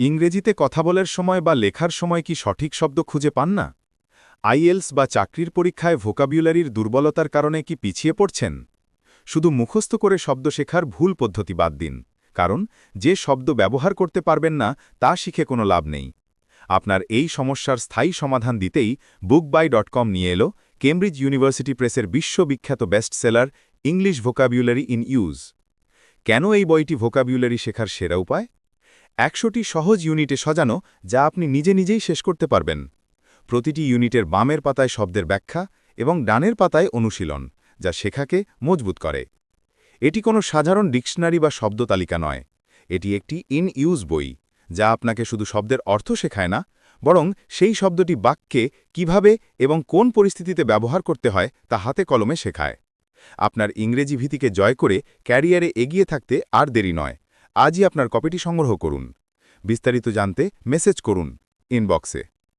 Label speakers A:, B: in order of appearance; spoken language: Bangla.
A: ইংরেজিতে কথা বলার সময় বা লেখার সময় কি সঠিক শব্দ খুঁজে পান না? আইএলস বা চাকরির পরীক্ষায় ভোকাবুলারির দুর্বলতার কারণে কি পিছিয়ে পড়ছেন? শুধু মুখস্থ করে শব্দ শেখার ভুল পদ্ধতি বাদ দিন, কারণ যে শব্দ ব্যবহার করতে পারবেন না, তা শিখে কোনো লাভ নেই। আপনার এই সমস্যার স্থায়ী সমাধান দিতেই বুকবাই ডট কম নিয়ে এলো কেমব্রিজ ইউনিভার্সিটি প্রেসের বিশ্ববিখ্যাত bestseller English vocabulary in use কেন এই বইটি ভোকাবুলারি শেখার সেরা উপায়? একশোটি সহজ ইউনিটে সাজানো যা আপনি নিজে নিজেই শেষ করতে পারবেন। প্রতিটি ইউনিটের বামের পাতায় শব্দের ব্যাখ্যা এবং ডানের পাতায় অনুশীলন, যা শেখাকে মজবুত করে। এটি কোনো সাধারণ ডিকশনারি বা শব্দ তালিকা নয়। এটি একটি ইন ইউজ বই, যা আপনাকে শুধু শব্দের অর্থ শেখায় না, বরং সেই শব্দটি বাক্যে কীভাবে এবং কোন পরিস্থিতিতে ব্যবহার করতে হয় তা হাতে কলমে শেখায়। আপনার ইংরেজি ভীতিকে জয় করে ক্যারিয়ারে এগিয়ে থাকতে আর দেরি নয়। আজই আপনার কপিটি সংগ্রহ করুন। বিস্তারিত জানতে মেসেজ করুন ইনবক্সে।